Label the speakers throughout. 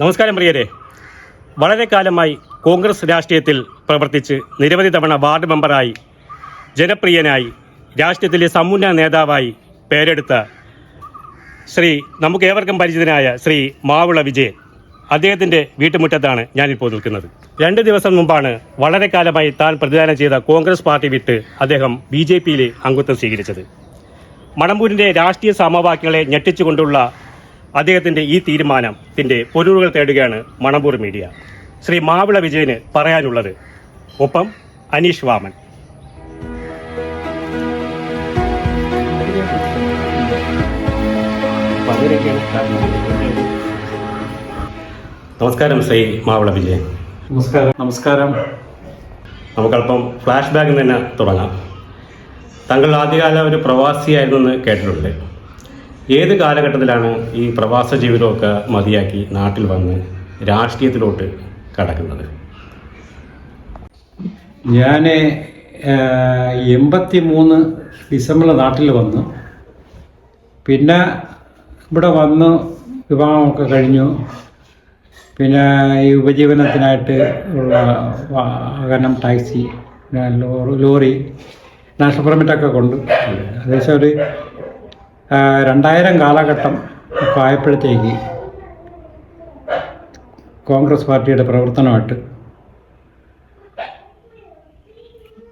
Speaker 1: നമസ്കാരം പ്രിയരെ. വളരെ കാലമായി കോൺഗ്രസ് രാഷ്ട്രീയത്തിൽ പ്രവർത്തിച്ച് നിരവധി തവണ വാർഡ് മെമ്പറായി ജനപ്രിയനായി രാഷ്ട്രീയത്തിലെ സമുന്ന നേതാവായി പേരെടുത്ത ശ്രീ നമുക്ക് ഏവർക്കും പരിചിതനായ ശ്രീ മാവുള വിജയൻ. അദ്ദേഹത്തിന്റെ വീട്ടുമുറ്റത്താണ് ഞാനിപ്പോൾ നിൽക്കുന്നത്. രണ്ട് ദിവസം മുമ്പാണ് വളരെ കാലമായി താൻ പ്രതിദാനം ചെയ്ത കോൺഗ്രസ് പാർട്ടി വിട്ട് അദ്ദേഹം ബി ജെ പിയിലെ അംഗത്വം സ്വീകരിച്ചത്. മണമ്പൂരിന്റെ രാഷ്ട്രീയ സമവാക്യങ്ങളെ ഞെട്ടിച്ചുകൊണ്ടുള്ള അദ്ദേഹത്തിന്റെ ഈ തീരുമാനത്തിന്റെ പൊരുളുകൾ തേടുകയാണ് മണമ്പൂർ മീഡിയ. ശ്രീ മാവിള വിജയന് പറയാനുള്ളത്. ഒപ്പം അനീഷ് വാമൻ. നമസ്കാരം ശ്രീ മാവിള വിജയൻ.
Speaker 2: നമസ്കാരം. നമസ്കാരം.
Speaker 1: നമുക്കല്പം ഫ്ലാഷ് ബാക്കിൽ തന്നെ തുടങ്ങാം. താങ്കൾ ആദ്യകാല ഒരു പ്രവാസിയായിരുന്നെന്ന് കേട്ടിട്ടുണ്ട്. ഏത് കാലഘട്ടത്തിലാണ് ഈ പ്രവാസ ജീവിതമൊക്കെ മതിയാക്കി നാട്ടിൽ വന്ന് രാഷ്ട്രീയത്തിലോട്ട് കടക്കുന്നത്?
Speaker 2: ഞാൻ എൺപത്തി മൂന്ന് ഡിസംബറിൽ നാട്ടിൽ വന്നു. പിന്നെ ഇവിടെ വന്ന് വിവാഹമൊക്കെ കഴിഞ്ഞു. പിന്നെ ഈ ഉപജീവനത്തിനായിട്ട് ഉള്ള വാഹനം ടാക്സി ലോറി ലോറി നാഷണൽ പെർമിറ്റൊക്കെ കൊണ്ട്. ഏകദേശം ഒരു രണ്ടായിരം കാലഘട്ടം ഒക്കെ ആയപ്പോഴത്തേക്ക് കോൺഗ്രസ് പാർട്ടിയുടെ പ്രവർത്തനമായിട്ട്.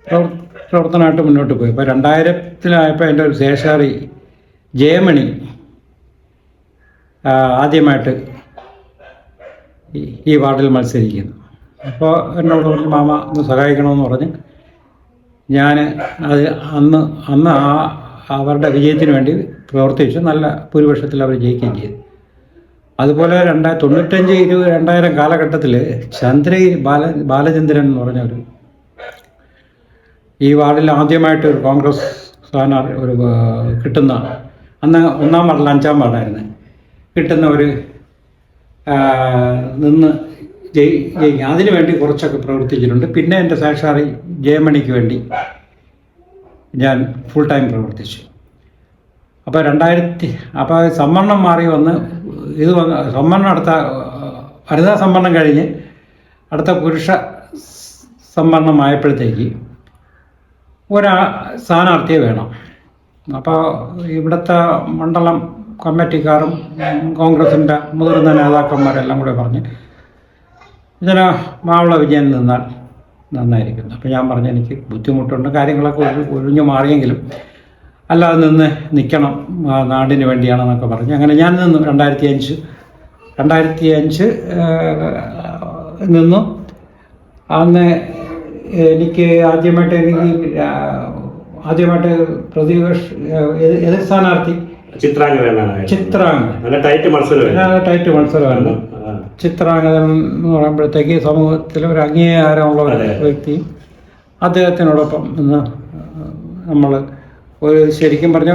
Speaker 2: പ്രവർ- പ്രവർത്തനമായിട്ട് മുന്നോട്ട് പോയി. അപ്പോൾ രണ്ടായിരത്തിലായപ്പോൾ എന്റെ ഒരു ശേഷാറി ജയമണി ആദ്യമായിട്ട് ഈ വാർഡിൽ മത്സരിക്കുന്നു. അപ്പോൾ എന്നോട് പറഞ്ഞു മാമ ഒന്ന് സഹായിക്കണമെന്ന് പറഞ്ഞ്. ഞാൻ അത് അന്ന് അന്ന് ആ അവരുടെ വിജയത്തിന് വേണ്ടി പ്രവർത്തിച്ചു. നല്ല ഭൂരിപക്ഷത്തിൽ അവർ ജയിക്കുകയും ചെയ്തു. അതുപോലെ രണ്ടാ തൊണ്ണൂറ്റഞ്ച് ഇരുപത് രണ്ടായിരം കാലഘട്ടത്തിൽ ചന്ദ്രഗിരി ബാല ബാലചന്ദ്രൻ എന്ന് പറഞ്ഞ ഒരു ഈ വാർഡിൽ ആദ്യമായിട്ട് ഒരു കോൺഗ്രസ് സ്ഥാനാർത്ഥി ഒരു കിട്ടുന്ന അന്ന് ഒന്നാം വാർഡിൽ അഞ്ചാം വാർഡായിരുന്നു. കിട്ടുന്ന ഒരു നിന്ന് ജയി ജയിക്കുക. അതിനു വേണ്ടി കുറച്ചൊക്കെ പ്രവർത്തിച്ചിട്ടുണ്ട്. പിന്നെ എന്റെ സാക്ഷാറി ജയമണിക്ക് വേണ്ടി ഞാൻ ഫുൾ ടൈം പ്രവർത്തിച്ചു. അപ്പോൾ രണ്ടായിരത്തി അപ്പോൾ സംവരണം മാറി വന്ന് ഇത് വന്ന് സംവരണം അടുത്ത വനിതാ സംവരണം കഴിഞ്ഞ് അടുത്ത പുരുഷ സംവരണമായപ്പോഴത്തേക്ക് ഒരാ സ്ഥാനാർത്ഥിയെ വേണം. അപ്പോൾ ഇവിടുത്തെ മണ്ഡലം കമ്മിറ്റിക്കാരും കോൺഗ്രസിന്റെ മുതിർന്ന നേതാക്കന്മാരെല്ലാം കൂടെ പറഞ്ഞ് ഇതിന് മാവള വിജയൻ നിന്നാൽ നന്നായിരിക്കുന്നു. അപ്പോൾ ഞാൻ പറഞ്ഞു എനിക്ക് ബുദ്ധിമുട്ടുണ്ട്. കാര്യങ്ങളൊക്കെ ഒഴി- ഒഴിഞ്ഞു മാറിയെങ്കിലും അല്ലാതെ നിന്ന് നിൽക്കണം ആ, നാടിന് വേണ്ടിയാണെന്നൊക്കെ പറഞ്ഞു. അങ്ങനെ ഞാൻ നിന്നു രണ്ടായിരത്തി അഞ്ച് രണ്ടായിരത്തി അഞ്ച് നിന്നു. അന്ന് എനിക്ക് ആദ്യമായിട്ട് എനിക്ക് ആദ്യമായിട്ട് പ്രതിപക്ഷ എതിർ- സ്ഥാനാർത്ഥി ചിത്രാംഗ
Speaker 1: മത്സരം
Speaker 2: ടൈറ്റ് മത്സരമായിരുന്നു. ചിത്രാംഗതൻ എന്ന് പറയുമ്പോഴത്തേക്ക് സമൂഹത്തിൽ ഒരു അംഗീകാരമുള്ള ഒരു വ്യക്തി. അദ്ദേഹത്തിനോടൊപ്പം ഇന്ന് നമ്മൾ ഒരു ശരിക്കും പറഞ്ഞ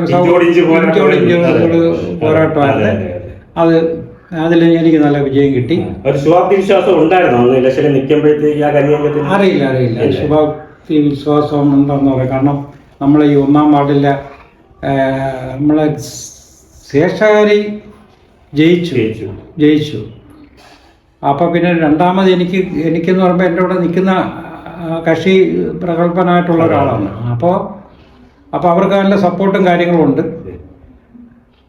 Speaker 2: ഒരു പോരാട്ടമായിരുന്നു.
Speaker 1: അതെ, അതെ,
Speaker 2: അത് അതിൽ എനിക്ക് നല്ല വിജയം കിട്ടി.
Speaker 1: ഒരു ശുഭാപ്തി വിശ്വാസം ഉണ്ടായിരുന്നു അന്ന് ഇലക്ഷനിൽ നിൽക്കുമ്പോഴത്തേക്ക്
Speaker 2: അറിയില്ല അറിയില്ല. ശുഭാപ്തി വിശ്വാസം ഉണ്ടെന്ന് പറയാം. കാരണം നമ്മൾ ഈ ഒന്നാം വാർഡിലെ നമ്മളെ ശേഷകാരി ജയിച്ചു.
Speaker 1: ജയിച്ചു.
Speaker 2: അപ്പോൾ പിന്നെ രണ്ടാമത് എനിക്ക് എനിക്കെന്ന് പറയുമ്പോൾ എന്റെ കൂടെ നിൽക്കുന്ന കക്ഷി പ്രഗത്ഭനായിട്ടുള്ള ഒരാളാണ്. അപ്പോൾ അപ്പോൾ അവർക്ക് നല്ല സപ്പോർട്ടും കാര്യങ്ങളും ഉണ്ട്.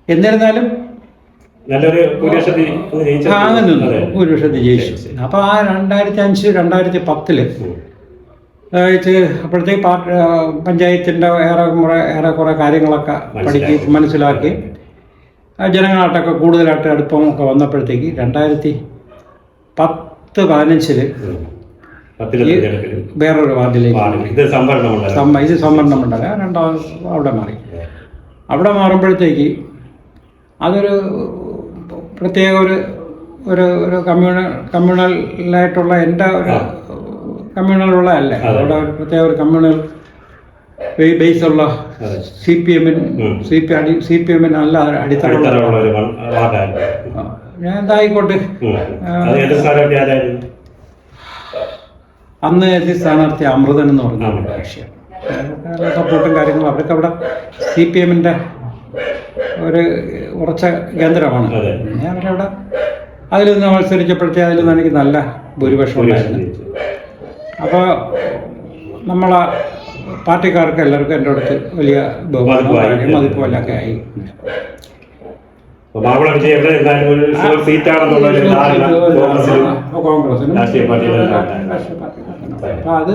Speaker 2: എന്നിരുന്നാലും
Speaker 1: നല്ലൊരു ഭൂരിപക്ഷത്തിൽ.
Speaker 2: അങ്ങനെ വർഷത്തിൽ ജയിച്ചു. അപ്പോൾ ആ രണ്ടായിരത്തി അഞ്ച് രണ്ടായിരത്തി പത്തിൽ
Speaker 1: അതായത്
Speaker 2: അപ്പോഴത്തേക്ക് പാർട്ടി പഞ്ചായത്തിന്റെ ഏറെക്കുറെ ഏറെക്കുറെ കാര്യങ്ങളൊക്കെ പഠിക്കി
Speaker 1: മനസ്സിലാക്കി.
Speaker 2: ജനങ്ങളായിട്ടൊക്കെ കൂടുതലായിട്ട് അടുപ്പമൊക്കെ വന്നപ്പോഴത്തേക്ക് രണ്ടായിരത്തി പത്ത്
Speaker 1: പതിനഞ്ചിൽ
Speaker 2: വേറൊരു വാർഡിലേക്ക്
Speaker 1: ഇത്
Speaker 2: സംവരണം ഉണ്ടല്ല രണ്ടാം അവിടെ മാറി. അവിടെ മാറുമ്പോഴത്തേക്ക് അതൊരു പ്രത്യേക ഒരു ഒരു ഒരു കമ്മ്യൂണൽ കമ്മ്യൂണലായിട്ടുള്ള എന്റെ ഒരു കമ്മ്യൂണലുള്ള അല്ല. അവിടെ ഒരു പ്രത്യേക ഒരു കമ്മ്യൂണൽ ബേസ് ഉള്ള
Speaker 1: അതെ.
Speaker 2: സി പി എമ്മിന്
Speaker 1: ഉം.
Speaker 2: സി പി അടി സി പി എമ്മിന് നല്ല അടിത്തറയുള്ള ഞാൻ എന്തായിക്കോട്ടെ അന്ന് എത്തി സ്ഥാനാർത്ഥി അമൃതൻ എന്ന് പറഞ്ഞ. കക്ഷിയാണ് സപ്പോർട്ടും കാര്യങ്ങളും അവർക്ക് അവിടെ സി പി എമ്മിന്റെ ഒരു ഉറച്ച കേന്ദ്രമാണ്.
Speaker 1: ഞാൻ
Speaker 2: പിന്നെ അവരവിടെ അതിൽ നിന്ന് മത്സരിച്ചപ്പോഴത്തേ അതിൽ നിന്ന് എനിക്ക് നല്ല ഭൂരിപക്ഷം ഉണ്ടായിരുന്നു അപ്പോൾ നമ്മളെ പാർട്ടിക്കാർക്ക് എല്ലാവർക്കും എന്റെ അടുത്ത് വലിയ ബഹുമാനവും
Speaker 1: മതിപ്പായി.
Speaker 2: കാര്യം മതിപ്പുമല്ലൊക്കെ ആയി.
Speaker 1: മാവള വിജയ് എവിടെ എന്തായാലും ഒരു ഷുവർ കോൺഗ്രസിലും രാഷ്ട്രീയ
Speaker 2: അപ്പൊ അത്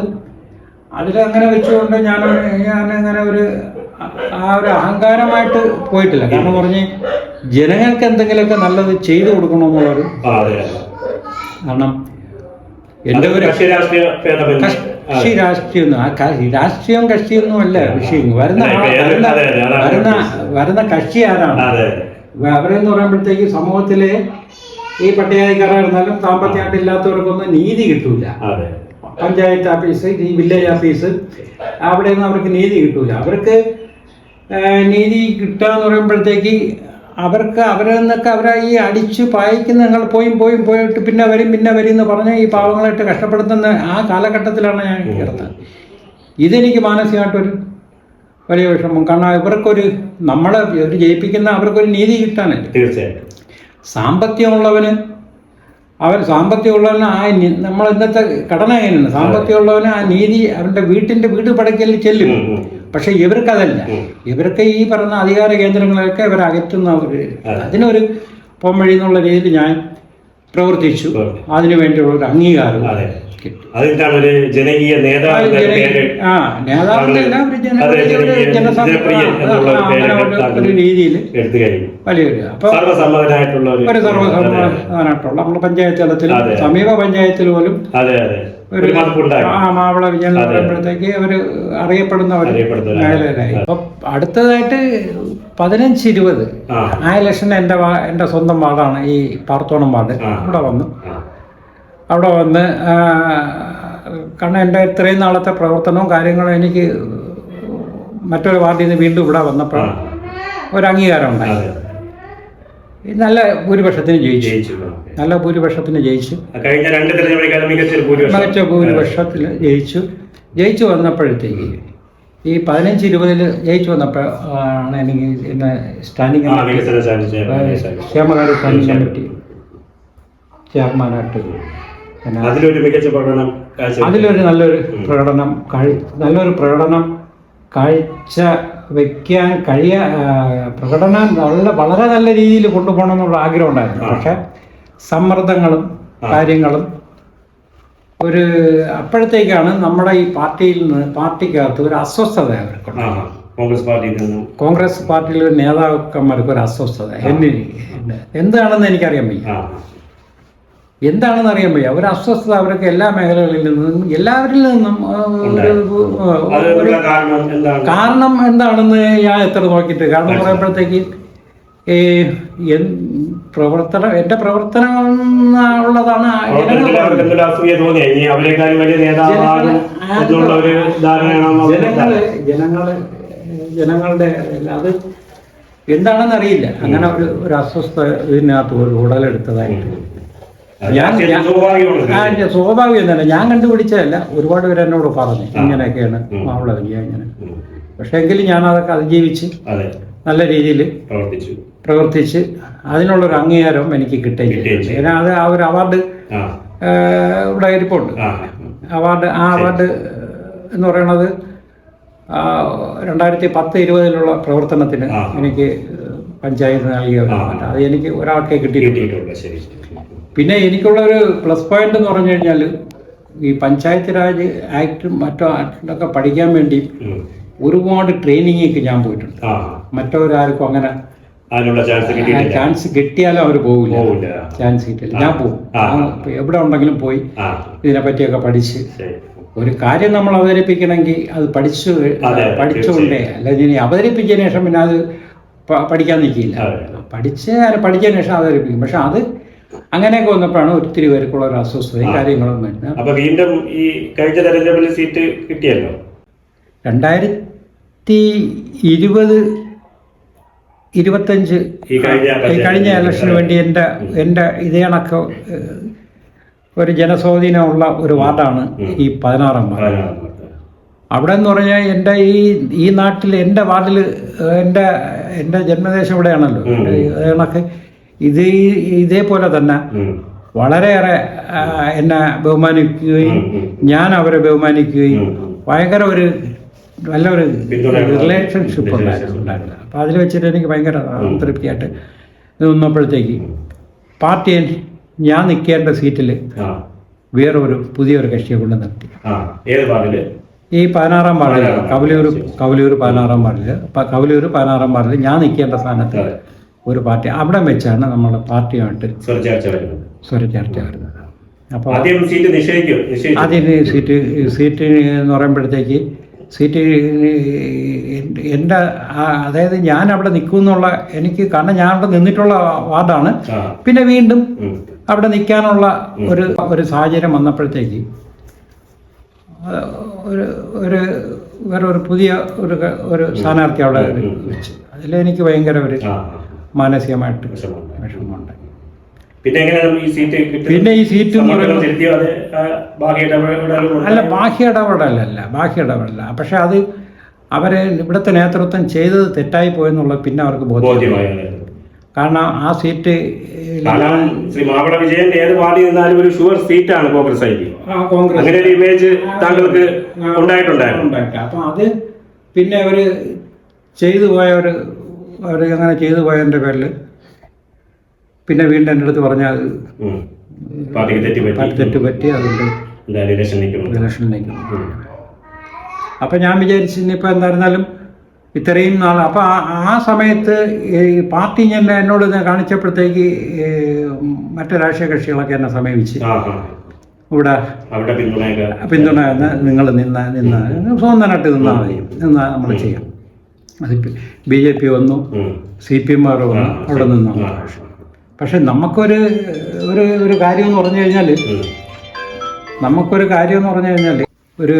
Speaker 2: അതിലങ്ങനെ വെച്ചുകൊണ്ട് ഞാൻ ഞാൻ അങ്ങനെ ഒരു ആ ഒരു അഹങ്കാരമായിട്ട് പോയിട്ടില്ല. കാരണം പറഞ്ഞ് ജനങ്ങൾക്ക് എന്തെങ്കിലുമൊക്കെ നല്ലത് ചെയ്തു കൊടുക്കണമെന്നുള്ളൊരു. കാരണം എന്റെ ഒരു
Speaker 1: കക്ഷി രാഷ്ട്രീയ
Speaker 2: രാഷ്ട്രീയം കക്ഷിയൊന്നും അല്ല വിഷയം വരുന്ന വരുന്ന വരുന്ന കക്ഷി ആരാണ്? അവരെന്ന് പറയുമ്പോഴത്തേക്ക് സമൂഹത്തിലെ ഈ പട്ടികജാതിക്കാരായിരുന്നാലും സാമ്പത്തികമായിട്ട് ഇല്ലാത്തവർക്കൊന്നും നീതി കിട്ടൂല. പഞ്ചായത്ത് ഓഫീസ് ഈ വില്ലേജ് ഓഫീസ് അവിടെയൊന്നും അവർക്ക് നീതി കിട്ടൂല. അവർക്ക് നീതി കിട്ടുക എന്ന് പറയുമ്പോഴത്തേക്ക് അവർക്ക് അവരിൽ നിന്നൊക്കെ അവരെ ഈ അടിച്ച് പായിക്കുന്ന നിങ്ങൾ പോയും പോയും പോയിട്ട് പിന്നെ വരും പിന്നെ വരും എന്ന് പറഞ്ഞ് ഈ പാവങ്ങളായിട്ട് കഷ്ടപ്പെടുത്തുന്ന ആ കാലഘട്ടത്തിലാണ് ഞാൻ കിടന്നത് ഇതെനിക്ക് മാനസികമായിട്ടൊരു വലിയ വിഷമം. കാരണം ഇവർക്കൊരു നമ്മളെ ഇവർ ജയിപ്പിക്കുന്ന അവർക്കൊരു നീതി കിട്ടാനല്ലേ?
Speaker 1: തീർച്ചയായിട്ടും.
Speaker 2: സാമ്പത്തികമുള്ളവന് അവൻ സാമ്പത്തികമുള്ളവന് ആ നമ്മൾ ഇന്നത്തെ ഘടന എങ്ങനെയാണ്? സാമ്പത്തികമുള്ളവന് ആ നീതി അവന്റെ വീട്ടിന്റെ വീട് പടക്കലിൽ ചെല്ലും.
Speaker 1: ഉം.
Speaker 2: ഇവർക്കതല്ല. ഇവർക്ക് ഈ പറഞ്ഞ അധികാര കേന്ദ്രങ്ങളൊക്കെ ഇവർ അകറ്റുന്ന
Speaker 1: അവർ
Speaker 2: അതിനൊരു പോംവഴി എന്നുള്ള രീതിയിൽ ഞാൻ പ്രവർത്തിച്ചു. അതിനു വേണ്ടിയുള്ള ഒരു അംഗീകാരം.
Speaker 1: അതിനാണ് ഒരു ജനകീയ പേര്
Speaker 2: ആ നേതാവിനല്ല ഒരു രീതിയിൽ
Speaker 1: എടുത്തു കഴിഞ്ഞു.
Speaker 2: വലിയൊരു
Speaker 1: സർവസമ്മതനായിട്ടുള്ള ഒരു
Speaker 2: നമ്മുടെ പഞ്ചായത്ത്
Speaker 1: തലത്തിൽ.
Speaker 2: സമീപ പഞ്ചായത്തിൽ പോലും
Speaker 1: അതെ അതെ.
Speaker 2: ഒരു ആ മാവള വിജയൻ
Speaker 1: അതെ.
Speaker 2: പറയുമ്പോഴത്തേക്ക് അവർ അറിയപ്പെടുന്ന ഒരു
Speaker 1: അറിയപ്പെടുന്ന ഒരു
Speaker 2: മേഖലയിലായി. അപ്പൊ അടുത്തതായിട്ട് പതിനഞ്ച് ഇരുപത്
Speaker 1: ആ.
Speaker 2: ഇലക്ഷൻ എന്റെ എന്റെ എന്റെ സ്വന്തം വാർഡാണ് ഈ പാർത്തോണം വാർഡ്. ഇവിടെ വന്നു. അവിടെ വന്ന് കാരണം എന്റെ ഇത്രയും നാളത്തെ പ്രവർത്തനവും കാര്യങ്ങളും എനിക്ക് മറ്റൊരു വാർഡിൽ നിന്ന് വീണ്ടും ഇവിടെ വന്നപ്പോൾ. ഒരു അംഗീകാരം ഉണ്ടായി. നല്ല ഭൂരിപക്ഷത്തിന് ജയിച്ചു. നല്ല ഭൂരിപക്ഷത്തിന് ജയിച്ചു.
Speaker 1: കഴിഞ്ഞ രണ്ട്
Speaker 2: മികച്ച ഭൂരിപക്ഷത്തിൽ ജയിച്ചു. ജയിച്ചു വന്നപ്പോഴത്തേക്ക് ഈ പതിനഞ്ച് ഇരുപതിൽ ജയിച്ചു വന്നപ്പോൾ ആണ് എനിക്ക് സ്റ്റാൻഡിംഗ്
Speaker 1: വികസന സാധിച്ച
Speaker 2: ക്ഷേമകാര്യ സ്റ്റാൻഡിംഗ് കമ്മിറ്റി ചെയർമാനായിട്ട്
Speaker 1: അതിലൊരു മികച്ച പ്രകടനം
Speaker 2: അതിലൊരു നല്ലൊരു പ്രകടനം നല്ലൊരു പ്രകടനം കാഴ്ച വെക്കാൻ കഴിയ പ്രകടനം നല്ല വളരെ നല്ല രീതിയിൽ കൊണ്ടുപോകണം എന്നുള്ള ആഗ്രഹം ഉണ്ടായിരുന്നു. പക്ഷെ സമ്മർദ്ദങ്ങളും കാര്യങ്ങളും ഒരു അപ്പോഴത്തേക്കാണ് നമ്മുടെ ഈ പാർട്ടിയിൽ നിന്ന് പാർട്ടിക്കകത്ത് ഒരു അസ്വസ്ഥത
Speaker 1: കോൺഗ്രസ് പാർട്ടിയിൽ നിന്നും.
Speaker 2: കോൺഗ്രസ് പാർട്ടിയിലെ നേതാക്കന്മാർക്ക് ഒരു അസ്വസ്ഥത എന്നെ എന്താണെന്ന് എനിക്കറിയാൻ വയ്യ. എന്താണെന്ന് അറിയാൻ വയ്യ. ഒരു അസ്വസ്ഥത അവരൊക്കെ എല്ലാ മേഖലകളിൽ നിന്നും എല്ലാവരിൽ നിന്നും ഒരു
Speaker 1: കാരണം എന്താണ്?
Speaker 2: കാരണം എന്താണെന്ന് ഞാൻ എത്ര നോക്കിയിട്ട് കാരണം പറയുമ്പോഴത്തേക്ക് ഈ പ്രവർത്തനം എന്റെ പ്രവർത്തനം ഉള്ളതാണ് ജനങ്ങൾ ജനങ്ങൾ ജനങ്ങളുടെ അത് എന്താണെന്ന് അറിയില്ല അങ്ങനെ ഒരു ഒരു അസ്വസ്ഥ ഇതിനകത്ത് ഒരു ഉടലെടുത്തതായിട്ട്. ഞാൻ സ്വാഭാവികം തന്നെ. ഞാൻ കണ്ടുപിടിച്ചതല്ല. ഒരുപാട് പേര് എന്നോട് പറഞ്ഞു ഇങ്ങനെയൊക്കെയാണ്. മാവള ഇങ്ങനെ. പക്ഷെ എങ്കിലും ഞാൻ അതൊക്കെ അതിജീവിച്ച്
Speaker 1: അതെ.
Speaker 2: നല്ല രീതിയിൽ
Speaker 1: പ്രവർത്തിച്ചു.
Speaker 2: പ്രവർത്തിച്ച് അതിനുള്ളൊരു അംഗീകാരം എനിക്ക് കിട്ടുകയും ഞാൻ അത് ആ ഒരു അവാർഡ് ഇവിടെ ഇരിപ്പുണ്ട്. അവാർഡ് ആ അവാർഡ് എന്ന് പറയുന്നത് രണ്ടായിരത്തി പത്ത് ഇരുപതിലുള്ള പ്രവർത്തനത്തിന് എനിക്ക് പഞ്ചായത്ത് നൽകിയ അത് എനിക്ക് ഒരാൾക്കേ കിട്ടിയിട്ടുണ്ട്. പിന്നെ എനിക്കുള്ള ഒരു പ്ലസ് പോയിന്റ് എന്ന് പറഞ്ഞു കഴിഞ്ഞാൽ ഈ പഞ്ചായത്ത് രാജ് ആക്ടും മറ്റോ ആക്ടിലൊക്കെ പഠിക്കാൻ വേണ്ടി ഒരുപാട് ട്രെയിനിങ്ങിക്ക് ഞാൻ പോയിട്ടുണ്ട്. മറ്റവരാർക്കും അങ്ങനെ
Speaker 1: ചാൻസ്
Speaker 2: കിട്ടിയാലും അവർ പോകില്ല ചാൻസ് കിട്ടില്ല. ഞാൻ പോകും എവിടെ ഉണ്ടെങ്കിലും പോയി
Speaker 1: ഇതിനെപ്പറ്റിയൊക്കെ
Speaker 2: ഇതിനെ പറ്റിയൊക്കെ പഠിച്ച് ഒരു കാര്യം നമ്മൾ അവതരിപ്പിക്കണമെങ്കിൽ അത് പഠിച്ചു പഠിച്ചുകൊണ്ടേ അല്ല ഇനി അവതരിപ്പിച്ചതിന് ശേഷം പിന്നെ അത് പഠിക്കാൻ നിൽക്കില്ല. പഠിച്ച് പഠിച്ചതിന് ശേഷം അവതരിപ്പിക്കും. പക്ഷെ അത് അങ്ങനെയൊക്കെ വന്നപ്പോഴാണ് ഒത്തിരി പേർക്കുള്ള ഒരു അസ്വസ്ഥതയും. കാര്യങ്ങളും വരുന്നത്.
Speaker 1: അപ്പൊ വീണ്ടും ഈ കഴിഞ്ഞ തെരഞ്ഞെടുപ്പിൽ സീറ്റ് കിട്ടിയല്ലോ?
Speaker 2: രണ്ടായിരത്തി ഇരുപത് ഇരുപത്തഞ്ച്
Speaker 1: ഈ കഴിഞ്ഞ
Speaker 2: ഇലക്ഷന് വേണ്ടി എന്റെ എന്റെ ഇതേ കണക്ക് ഒരു ജനസ്വാധീനമുള്ള ഒരു വാർഡാണ് ഈ പതിനാറാം വാർഡ്. അവിടെ എന്ന് പറഞ്ഞാൽ എന്റെ ഈ ഈ നാട്ടിൽ എന്റെ വാർഡിൽ എന്റെ എന്റെ ജന്മദേശം ഇവിടെയാണല്ലോ. കണക്ക്. ഇത് ഇതേപോലെ തന്നെ. വളരെയേറെ എന്നെ ബഹുമാനിക്കുകയും. ഞാൻ അവരെ ബഹുമാനിക്കുകയും. ഭയങ്കര ഒരു നല്ലൊരു റിലേഷൻഷിപ്പ് ഉണ്ടായിരുന്നു ഉണ്ടായിരുന്നു. അപ്പോൾ അതിൽ വെച്ചിട്ട് എനിക്ക് ഭയങ്കര തൃപ്തിയായിട്ട് നിന്നപ്പോഴത്തേക്ക് പാർട്ടി ഞാൻ നിൽക്കേണ്ട സീറ്റിൽ
Speaker 1: വേറൊരു
Speaker 2: വേറെ ഒരു പുതിയൊരു കക്ഷിയെ കൊണ്ട് നിർത്തി. ഈ പതിനാറാം വാർഡിൽ കവലൂർ കവലൂർ പതിനാറാം വാർഡിൽ കവലൂർ പതിനാറാം വാർഡിൽ ഞാൻ നിൽക്കേണ്ട സ്ഥാനത്ത് ഒരു പാർട്ടി അവിടെ വെച്ചാണ് നമ്മുടെ പാർട്ടിയുമായിട്ട്
Speaker 1: സ്വരച്ചേർച്ച വരുന്നത്.
Speaker 2: അപ്പോൾ
Speaker 1: ആദ്യം സീറ്റ്
Speaker 2: സീറ്റ് സീറ്റ് എന്ന് പറയുമ്പോഴത്തേക്ക് സീറ്റ് എന്റെ അതായത് ഞാൻ അവിടെ നിൽക്കുമെന്നുള്ള എനിക്ക് കാരണം ഞാൻ അവിടെ നിന്നിട്ടുള്ള വാർഡാണ്. പിന്നെ വീണ്ടും അവിടെ നിൽക്കാനുള്ള ഒരു ഒരു സാഹചര്യം വന്നപ്പോഴത്തേക്ക് ഒരു ഒരു വേറെ ഒരു പുതിയ ഒരു ഒരു സ്ഥാനാർത്ഥി അവിടെ വെച്ച്. അതിലെനിക്ക് ഭയങ്കര ഒരു മാനസികമായിട്ട്
Speaker 1: വിഷമമുണ്ട്. പിന്നെ ഈ സീറ്റ്
Speaker 2: പിന്നെ ഈ സീറ്റ് അല്ല? ബാഹ്യ ഇടപെടലല്ല ബാഹ്യ ഇടപെടല. പക്ഷെ അത് അവരെ ഇവിടുത്തെ നേതൃത്വം ചെയ്തത് തെറ്റായി പോയെന്നുള്ള പിന്നെ അവർക്ക് ബോധ്യം.
Speaker 1: ബോധ്യമായി
Speaker 2: കാരണം ആ സീറ്റ്
Speaker 1: ശ്രീ മാവള വിജയൻ ഏത് പാർട്ടി നിന്നാലും ഒരു ഷുവർ സീറ്റാണ് കോൺഗ്രസ്
Speaker 2: കോൺഗ്രസ്.
Speaker 1: അങ്ങനെ ഒരു ഇമേജ് താങ്കൾക്ക് ഉണ്ടായിട്ടുണ്ടായിരുന്നു.
Speaker 2: അപ്പൊ അത് പിന്നെ അവർ ചെയ്തു പോയ ഒരു അവർ അങ്ങനെ ചെയ്തു പോയതിന്റെ പേരിൽ പിന്നെ വീണ്ടും എന്റെ അടുത്ത് പറഞ്ഞാൽ
Speaker 1: തെറ്റുപറ്റി
Speaker 2: തെറ്റ് പറ്റി. അതുകൊണ്ട്
Speaker 1: ഇലക്ഷൻ നിൽക്കുന്നു
Speaker 2: അപ്പം ഞാൻ വിചാരിച്ചു ഇനിയിപ്പോൾ എന്തായിരുന്നാലും ഇത്രയും നാൾ അപ്പം ആ ആ സമയത്ത് ഈ പാർട്ടി എന്നെ എന്നോട് കാണിച്ചപ്പോഴത്തേക്ക് മറ്റു രാഷ്ട്രീയ കക്ഷികളൊക്കെ എന്നെ സമീപിച്ച്. ഇവിടെ പിന്തുണ നിങ്ങൾ നിന്ന നിന്ന. സ്വന്തമായിട്ട് നിന്നാൽ മതി. നിന്നാൽ നമ്മൾ ചെയ്യാം. അത് ബി ജെ പി വന്നു. സി പി എം ആർ വന്നു അവിടെ നിന്നു പക്ഷെ നമുക്കൊരു ഒരു ഒരു കാര്യം എന്ന് പറഞ്ഞു കഴിഞ്ഞാൽ നമുക്കൊരു കാര്യം എന്ന് പറഞ്ഞു കഴിഞ്ഞാൽ ഒരു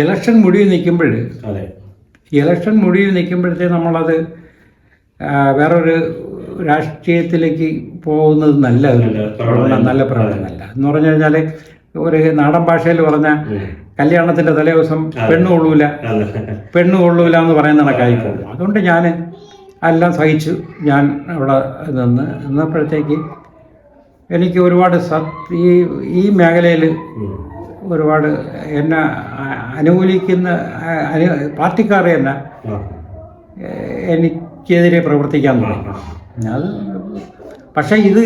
Speaker 2: ഇലക്ഷൻ മുടിയിൽ നിൽക്കുമ്പോൾ ഇലക്ഷൻ മുടിയിൽ നിൽക്കുമ്പോഴത്തേ നമ്മളത് വേറൊരു രാഷ്ട്രീയത്തിലേക്ക് പോകുന്നത് നല്ല ഒരു
Speaker 1: നല്ല പ്രവണത.
Speaker 2: നല്ല പ്രവണതല്ല എന്ന് പറഞ്ഞു കഴിഞ്ഞാൽ ഒരു നാടൻ ഭാഷയിൽ പറഞ്ഞ. കല്യാണത്തിന്റെ തലേ ദിവസം പെണ്ണ് കൊള്ളൂല. പെണ്ണ് കൊള്ളൂല എന്ന് പറയുന്ന കണക്കായി പോകും അതുകൊണ്ട് ഞാൻ എല്ലാം സഹിച്ചു. ഞാൻ അവിടെ നിന്ന് നിന്നപ്പോഴത്തേക്ക് എനിക്ക് ഒരുപാട് സത് ഈ ഈ മേഖലയിൽ ഒരുപാട് എന്നെ അനുകൂലിക്കുന്ന അനു പാർട്ടിക്കാർ തന്നെ എനിക്കെതിരെ പ്രവർത്തിക്കാൻ തുടങ്ങി. അത് പക്ഷേ ഇത്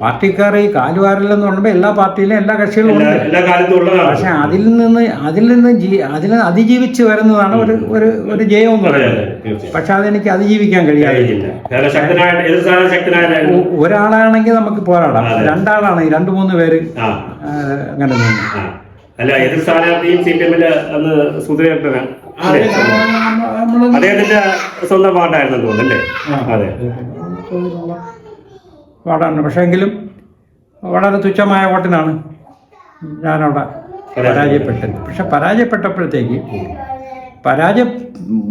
Speaker 2: പാർട്ടിക്കാർ ഈ കാലുവാരലെന്ന് പറയുമ്പോൾ എല്ലാ പാർട്ടിയിലും എല്ലാ കക്ഷികളും
Speaker 1: എല്ലാ
Speaker 2: ഉണ്ട്.
Speaker 1: എല്ലാ കാലത്തും ഉള്ളതാണ്.
Speaker 2: പക്ഷെ അതിൽ നിന്ന് അതിൽ നിന്ന് ജീ അതിൽ അതിജീവിച്ച് വരുന്നതാണ് ഒരു ഒരു ഒരു ജയം എന്ന്
Speaker 1: അതെ,
Speaker 2: പറയുന്നത്. പക്ഷെ അതെനിക്ക് അതിജീവിക്കാൻ കഴിയാതില്ല ഒരാളാണെങ്കിൽ നമുക്ക് പോരാടാം.
Speaker 1: അതെ.
Speaker 2: രണ്ടാളാണെങ്കിൽ രണ്ട് മൂന്ന് പേര് അങ്ങനെ നിന്ന്.
Speaker 1: അല്ല എതിർ സ്ഥാനാർത്ഥിയും സി പി എമ്മിൽ അന്ന് സുധീരേട്ടനാണ് അല്ലേ? അദ്ദേഹത്തിന്റെ സ്വന്തം പാട്ടായിരുന്നു തോന്നുന്നു അല്ലേ? അതെ.
Speaker 2: പാടാണ് പക്ഷേ എങ്കിലും വളരെ തുച്ഛമായ വോട്ടിനാണ് ഞാനവിടെ പരാജയപ്പെട്ടത്. പക്ഷെ പരാജയപ്പെട്ടപ്പോഴത്തേക്ക് പരാജയ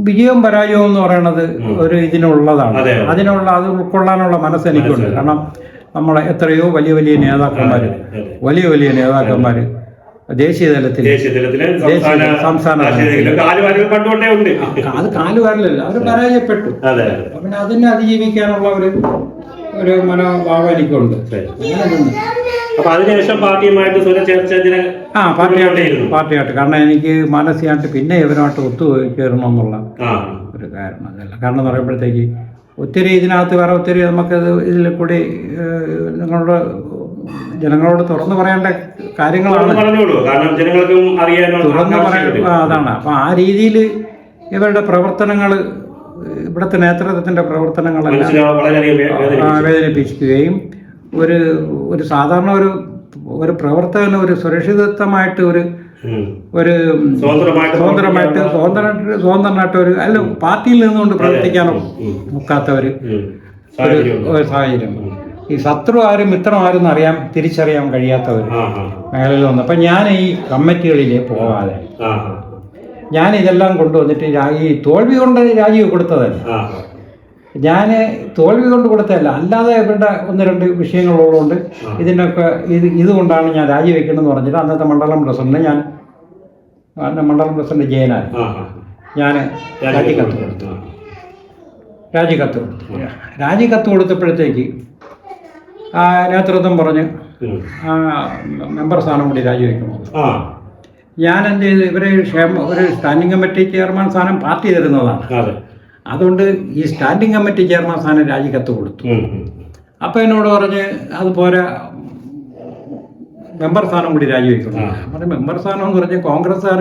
Speaker 2: വിജയവും പരാജയവും എന്ന് പറയുന്നത് ഒരു ഇതിനുള്ളതാണ്.
Speaker 1: അതെ.
Speaker 2: അതിനുള്ള അത് ഉൾക്കൊള്ളാനുള്ള മനസ്സ് എനിക്കുണ്ട്. കാരണം നമ്മളെ എത്രയോ വലിയ വലിയ നേതാക്കന്മാർ വലിയ വലിയ നേതാക്കന്മാർ ദേശീയ തലത്തിൽ
Speaker 1: സംസ്ഥാന
Speaker 2: അത് കാലുവാരലല്ല അവർ പരാജയപ്പെട്ടു. പിന്നെ അതിനെ അതിജീവിക്കാനുള്ള ഒരു ഒരു മനോഭാവം എനിക്കുണ്ട്.
Speaker 1: അപ്പൊ അതിനുശേഷം പാർട്ടിയുമായിട്ട്
Speaker 2: ആ പാർട്ടിയായിട്ട്. പാർട്ടിയായിട്ട്. കാരണം എനിക്ക് മാനസികമായിട്ട് പിന്നെ ഇവരുമായിട്ട് ഒത്തുചേരണം എന്നുള്ള
Speaker 1: ആ.
Speaker 2: ഒരു കാരണം അതല്ല. കാരണം എന്ന് പറയുമ്പോഴത്തേക്ക് ഒത്തിരി ഇതിനകത്ത് വേറെ ഒത്തിരി നമുക്ക് ഇതിൽ കൂടി നിങ്ങളുടെ ജനങ്ങളോട് തുറന്നു പറയേണ്ട കാര്യങ്ങളാണ്.
Speaker 1: തുറന്നു
Speaker 2: പറയാൻ അതാണ്. അപ്പം ആ രീതിയിൽ ഇവരുടെ പ്രവർത്തനങ്ങൾ ഇവിടുത്തെ നേതൃത്വത്തിന്റെ പ്രവർത്തനങ്ങളെല്ലാം വേദനിപ്പിക്കുകയും ഒരു ഒരു സാധാരണ ഒരു ഒരു പ്രവർത്തകന് ഒരു സുരക്ഷിതത്വമായിട്ട് ഒരു ഒരു
Speaker 1: സ്വതന്ത്രമായിട്ട്
Speaker 2: സ്വതന്ത്രമായിട്ട് സ്വതന്ത്രമായിട്ട് ഒരു അല്ല പാർട്ടിയിൽ നിന്നുകൊണ്ട് പ്രവർത്തിക്കാനോ
Speaker 1: നോക്കാത്ത.
Speaker 2: ഒരു സാഹചര്യം ഈ ശത്രു ആരും മിത്രം ആരും എന്നറിയാൻ തിരിച്ചറിയാൻ കഴിയാത്തവർ മേഖലയിൽ വന്നു. അപ്പം ഞാൻ ഈ കമ്മിറ്റികളിലേ പോകാതെ
Speaker 1: ആ
Speaker 2: ഞാൻ ഇതെല്ലാം കൊണ്ടുവന്നിട്ട് ഈ തോൽവി കൊണ്ട് രാജി കൊടുത്തതല്ല. ഞാൻ തോൽവി കൊണ്ട് കൊടുത്തതല്ല. അല്ലാതെ ഇവരുടെ ഒന്ന് രണ്ട് വിഷയങ്ങളുള്ളതുകൊണ്ട് ഇതിനൊക്കെ ഇത് ഇതുകൊണ്ടാണ് ഞാൻ രാജിവെക്കണമെന്ന് പറഞ്ഞിട്ട് അന്നത്തെ മണ്ഡലം പ്രസിഡന്റ് ഞാൻ മണ്ഡലം പ്രസിഡന്റ്
Speaker 1: ആ
Speaker 2: ഞാൻ രാജിക്കത്ത്
Speaker 1: കൊടുത്തു.
Speaker 2: രാജിക്കത്ത് കൊടുത്തു. രാജിക്കത്ത് കൊടുത്തപ്പോഴത്തേക്ക് ആ നേതൃത്വം പറഞ്ഞ് ആ മെമ്പർ സ്ഥാനം കൂടി രാജിവെക്കണമെന്ന്
Speaker 1: ആ.
Speaker 2: ഞാൻ എന്ത് ചെയ്തു ഇവരെ ക്ഷേമ ഒരു സ്റ്റാൻഡിംഗ് കമ്മിറ്റി ചെയർമാൻ സ്ഥാനം പാർട്ടി തരുന്നതാണ്.
Speaker 1: അതെ.
Speaker 2: അതുകൊണ്ട് ഈ സ്റ്റാൻഡിംഗ് കമ്മിറ്റി ചെയർമാൻ സ്ഥാനം രാജിക്കത്ത് കൊടുത്തു. അപ്പം എന്നോട് പറഞ്ഞ് അതുപോലെ മെമ്പർ സ്ഥാനം കൂടി രാജിവെക്കണം പറഞ്ഞു മെമ്പർ സ്ഥാനം എന്ന് പറഞ്ഞാൽ കോൺഗ്രസ്സുകാർ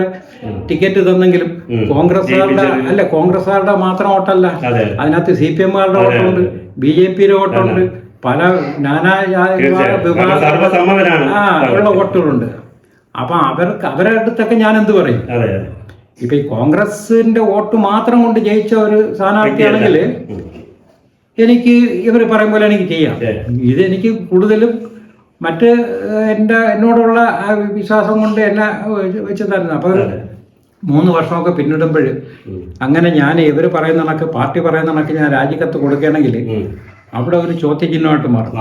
Speaker 2: ടിക്കറ്റ് തന്നെങ്കിലും. കോൺഗ്രസ്സുകാരുടെ. അല്ല കോൺഗ്രസ്സുകാരുടെ മാത്രം വോട്ടല്ല.
Speaker 1: അതെ.
Speaker 2: അതിനകത്ത് സി പി എമ്മുകാരുടെ വോട്ടുണ്ട് ബി ജെ പിയുടെ വോട്ടുണ്ട് പല നാനാ. വിഭാഗ-. ആ ഉള്ള വോട്ടുകളുണ്ട്. അപ്പൊ അവർക്ക് അവരുടെ അടുത്തൊക്കെ ഞാൻ എന്ത് പറയും? ഇപ്പൊ ഈ കോൺഗ്രസിന്റെ വോട്ട് മാത്രം കൊണ്ട് ജയിച്ച ഒരു സ്ഥാനാർത്ഥിയാണെങ്കിൽ എനിക്ക് ഇവർ പറയും പോലെ എനിക്ക് ചെയ്യാം. ഇതെനിക്ക് കൂടുതലും മറ്റ് എന്റെ എന്റെ എന്നോടുള്ള ആ വിശ്വാസം കൊണ്ട് എന്നെ വെച്ച് തരുന്നു. അപ്പൊ അപ്പോൾ. മൂന്ന് വർഷമൊക്കെ പിന്നിടുമ്പോൾ അങ്ങനെ ഞാൻ ഇവർ പറയുന്ന കണക്ക് പാർട്ടി പറയുന്ന കണക്ക് ഞാൻ രാജിക്കത്ത് കൊടുക്കുകയാണെങ്കിൽ അവിടെ ഒരു ചോദ്യചിഹ്നമായിട്ട് മാറും.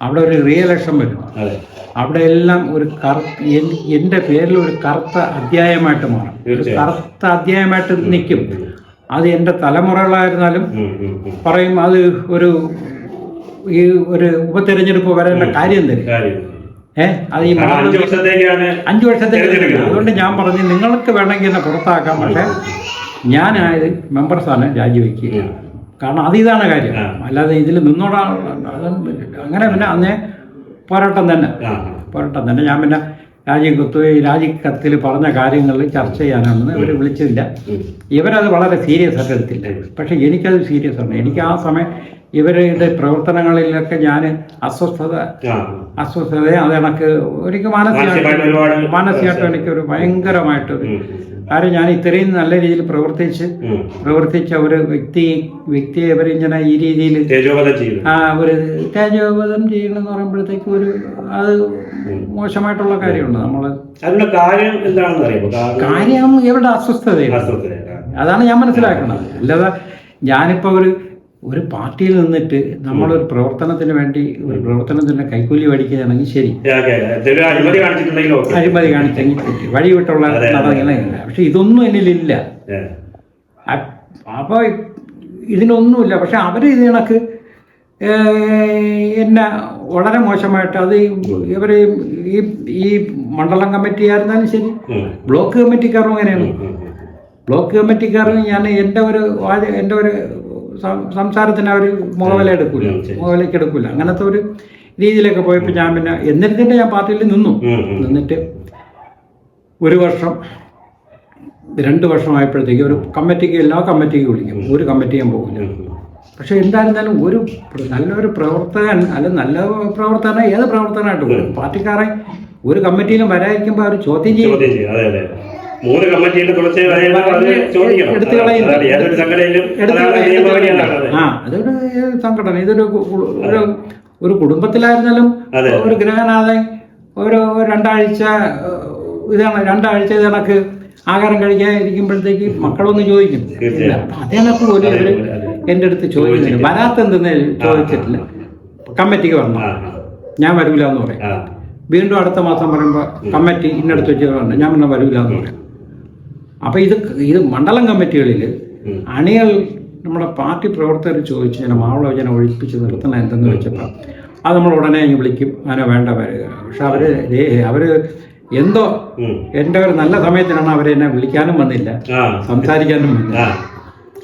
Speaker 2: അവിടെ ഒരു റീ ഇലക്ഷൻ വരും അവിടെ എല്ലാം ഒരു കറുത്ത എന്റെ എന്റെ പേരിൽ ഒരു കറുത്ത അധ്യായമായിട്ട് മാറും. ഒരു കറുത്ത അധ്യായമായിട്ട് നിൽക്കും. അത് എന്റെ തലമുറകളായിരുന്നാലും. പറയും അത് ഒരു ഈ ഒരു ഉപതെരഞ്ഞെടുപ്പ് വരേണ്ട കാര്യം തരും
Speaker 1: കാര്യം.
Speaker 2: ഏഹ് അത് ഈ
Speaker 1: അഞ്ചു
Speaker 2: വർഷത്തേക്ക് അതുകൊണ്ട് ഞാൻ പറഞ്ഞു നിങ്ങൾക്ക് വേണമെങ്കിൽ എന്നെ പുറത്താക്കാം. പക്ഷേ ഞാനായത് മെമ്പർ സ്ഥാനം രാജിവെക്കുക
Speaker 1: ഉം.
Speaker 2: കാരണം അത് ഇതാണ് കാര്യം. അല്ലാതെ ഇതിൽ നിന്നോടാ അങ്ങനെ പിന്നെ അന്നേ പോരാട്ടം തന്നെ. പോരാട്ടം തന്നെ. ഞാൻ പിന്നെ രാജിക്കത്ത് ഈ രാജിക്കത്തിൽ പറഞ്ഞ കാര്യങ്ങൾ ചർച്ച ചെയ്യാനാണെന്ന് ഇവർ വിളിച്ചില്ല. ഇവരത് വളരെ സീരിയസ് ആയിട്ട് എടുത്തില്ല. പക്ഷേ എനിക്കത് സീരിയസ് ആണ്. എനിക്ക് ആ സമയം ഇവരുടെ പ്രവർത്തനങ്ങളിലൊക്കെ ഞാൻ അസ്വസ്ഥത. അസ്വസ്ഥത അത് എനിക്ക് എനിക്ക്
Speaker 1: മാനസികമായിട്ട്
Speaker 2: മാനസികമായിട്ട് എനിക്കൊരു ഭയങ്കരമായിട്ടൊരു
Speaker 1: ഉം.
Speaker 2: ഞാൻ ഇത്രയും നല്ല രീതിയിൽ പ്രവർത്തിച്ച് പ്രവർത്തിച്ച ഒരു വ്യക്തി വ്യക്തിയെ ഇവരിങ്ങനെ ഈ രീതിയിൽ ആ ഒരു തേജോവധം ചെയ്യണമെന്ന് പറയുമ്പോഴത്തേക്ക് ഒരു അത് മോശമായിട്ടുള്ള കാര്യമുണ്ട്? നമ്മൾ
Speaker 1: അതിനുള്ള കാര്യം
Speaker 2: ഇവരുടെ അസ്വസ്ഥതയാണ്. അതാണ് ഞാൻ മനസ്സിലാക്കുന്നത്. അല്ലാതെ ഞാനിപ്പോ ഒരു ഒരു പാർട്ടിയിൽ നിന്നിട്ട് നമ്മളൊരു പ്രവർത്തനത്തിന് വേണ്ടി ഒരു പ്രവർത്തനത്തിന് കൈക്കൂലി മേടിക്കുകയാണെങ്കിൽ ശരി.
Speaker 1: അഴിമതി
Speaker 2: കാണിച്ചെങ്കിൽ തെറ്റ്. വഴി വിട്ടുള്ള
Speaker 1: അതെ, അതെ.
Speaker 2: നടന്നില്ല പക്ഷെ ഇതൊന്നും എന്നിലില്ല.
Speaker 1: അപ്പൊ
Speaker 2: അപ്പോൾ ഇതിനൊന്നുമില്ല. പക്ഷെ അവർ ഇത് കണക്ക് എന്നെ വളരെ മോശമായിട്ട് അത് ഇവർ ഈ ഈ മണ്ഡലം കമ്മിറ്റി ആയിരുന്നാലും ശരി ബ്ലോക്ക് കമ്മിറ്റിക്കാരും അങ്ങനെയാണ്. ബ്ലോക്ക് കമ്മിറ്റിക്കാരും ഞാൻ എന്റെ ഒരു എന്റെ ഒരു സംസാരത്തിന് അവർ മുഖവില എടുക്കൂല. മുഖവിലേക്ക് എടുക്കൂല. അങ്ങനത്തെ ഒരു രീതിയിലൊക്കെ പോയപ്പോൾ ഞാൻ പിന്നെ എന്നിരുന്നിട്ട് ഞാൻ പാർട്ടിയിൽ നിന്നു. നിന്നിട്ട് ഒരു വർഷം രണ്ട് വർഷമായപ്പോഴത്തേക്ക് ഒരു കമ്മിറ്റിക്ക് എല്ലാ കമ്മിറ്റിക്ക് വിളിക്കും. ഒരു കമ്മിറ്റിയും പോകില്ല പക്ഷേ എന്തായിരുന്നാലും ഒരു നല്ലൊരു പ്രവർത്തകൻ അല്ല നല്ല പ്രവർത്തകൻ ഏത് പ്രവർത്തനമായിട്ട് പോകും പാർട്ടിക്കാരെ ഒരു കമ്മിറ്റിയിലും വരാതിരിക്കുമ്പോൾ അവർ ചോദ്യം ചെയ്യും.
Speaker 1: മൂന്ന് കമ്മിറ്റിയുടെ തുടർച്ചയായി അത് ചോദിക്കണം.
Speaker 2: എടുത്തു കളയും.
Speaker 1: ഏതൊരു സംഘടനയിലും
Speaker 2: അതൊരു സംഘടന. ഇതൊരു ഒരു ഒരു കുടുംബത്തിലായിരുന്നാലും. ഒരു ഗ്രഹനാഥൻ ഒരു രണ്ടാഴ്ച ഇതാണ് രണ്ടാഴ്ച ഇതണക്ക് ആഹാരം കഴിക്കാതിരിക്കുമ്പോഴത്തേക്ക് മക്കളൊന്ന് ചോദിക്കും.
Speaker 1: തീർച്ചയായും. ഒരു.
Speaker 2: എന്റെ അടുത്ത് ചോദിച്ചില്ല വരാത്തെന്തെന്ന് ചോദിച്ചിട്ടില്ല. കമ്മിറ്റിക്ക്
Speaker 1: വന്നു
Speaker 2: ഞാൻ വരൂല എന്ന് പറയും വീണ്ടും അടുത്ത മാസം പറയുമ്പോൾ കമ്മിറ്റി ഇന്നടുത്ത് വെച്ച് പറഞ്ഞു. ഞാൻ പിന്നെ വരൂല എന്ന് പറയും. അപ്പോൾ ഇത് ഇത് മണ്ഡലം കമ്മിറ്റികളിൽ അണികൾ നമ്മുടെ പാർട്ടി പ്രവർത്തകർ ചോദിച്ചു ഞാൻ മാവളോചന ഒഴിപ്പിച്ച് നിർത്തണം എന്തെന്ന് വെച്ചപ്പോൾ അത് നമ്മൾ ഉടനെ വിളിക്കും. അങ്ങനെ വേണ്ട വരിക. പക്ഷെ അവർ അവർ എന്തോ
Speaker 1: എന്റെ
Speaker 2: എന്റെ ഒരു നല്ല സമയത്തിനാണ് അവരെ എന്നെ വിളിക്കാനും വന്നില്ല. സംസാരിക്കാനും വന്നില്ല.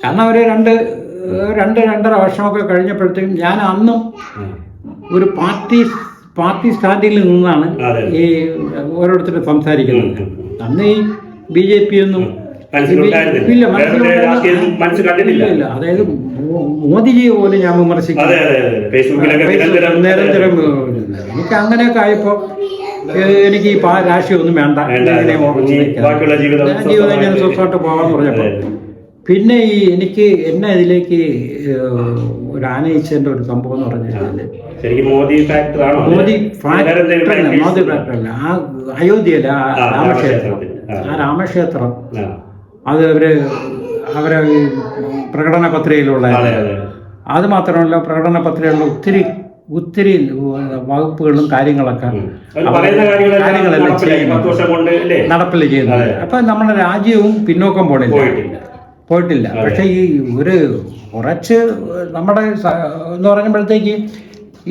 Speaker 2: കാരണം അവർ രണ്ട് രണ്ട് രണ്ടര വർഷമൊക്കെ കഴിഞ്ഞപ്പോഴത്തേക്കും ഞാൻ അന്നും ഒരു പാർട്ടി പാർട്ടി സ്റ്റാൻഡിൽ നിന്നാണ് ഈ ഓരോരുത്തരും സംസാരിക്കുന്നത്. അന്ന് ഈ ബി ജെ പി ഒന്നും. ഇല്ല മനസ്സിലുണ്ടായിരുന്നില്ല. അതായത് മോദിജി മോദിജിയെ പോലും ഞാൻ വിമർശിക്കും
Speaker 1: നിരന്തരം
Speaker 2: എനിക്ക് അങ്ങനെയൊക്കെ ആയപ്പോ എനിക്ക് ഈ പാ- രാഷ്ട്രീയം ഒന്നും വേണ്ട.
Speaker 1: ജീവിതം
Speaker 2: ഞാൻ
Speaker 1: സ്വസ്ഥമായിട്ട്
Speaker 2: പോകാന്ന് പറഞ്ഞപ്പോ പിന്നെ ഈ എനിക്ക് എന്നെ ഇതിലേക്ക് ഒരു ആനയിച്ചതിന്റെ ഒരു സംഭവം എന്ന് പറഞ്ഞു
Speaker 1: കഴിഞ്ഞാൽ മോദി ഫാക്ടർ
Speaker 2: മോദി ഫാക്ടർ
Speaker 1: അല്ല
Speaker 2: മോദി
Speaker 1: ഉണ്ടോ?
Speaker 2: ഫാക്ടറല്ല ആ അയോധ്യയിലെ രാമക്ഷേത്രം.
Speaker 1: ആ.
Speaker 2: രാമക്ഷേത്രം. അത് അവർ അവരെ ഈ പ്രകടന പത്രികയിലുള്ള
Speaker 1: അതെ.
Speaker 2: മാത്രമല്ല പ്രകടന പത്രികയിലുള്ള ഒത്തിരി ഒത്തിരി വകുപ്പുകളും കാര്യങ്ങളൊക്കെ
Speaker 1: കാര്യങ്ങളെല്ലാം വർഷം
Speaker 2: നടപ്പിൽ ചെയ്യുന്നത് അപ്പൊ നമ്മുടെ രാജ്യവും പിന്നോക്കം പോണില്ല.
Speaker 1: പോയിട്ടില്ല.
Speaker 2: പക്ഷേ ഈ ഒരു കുറച്ച് നമ്മുടെ എന്ന് പറയുമ്പോഴത്തേക്ക്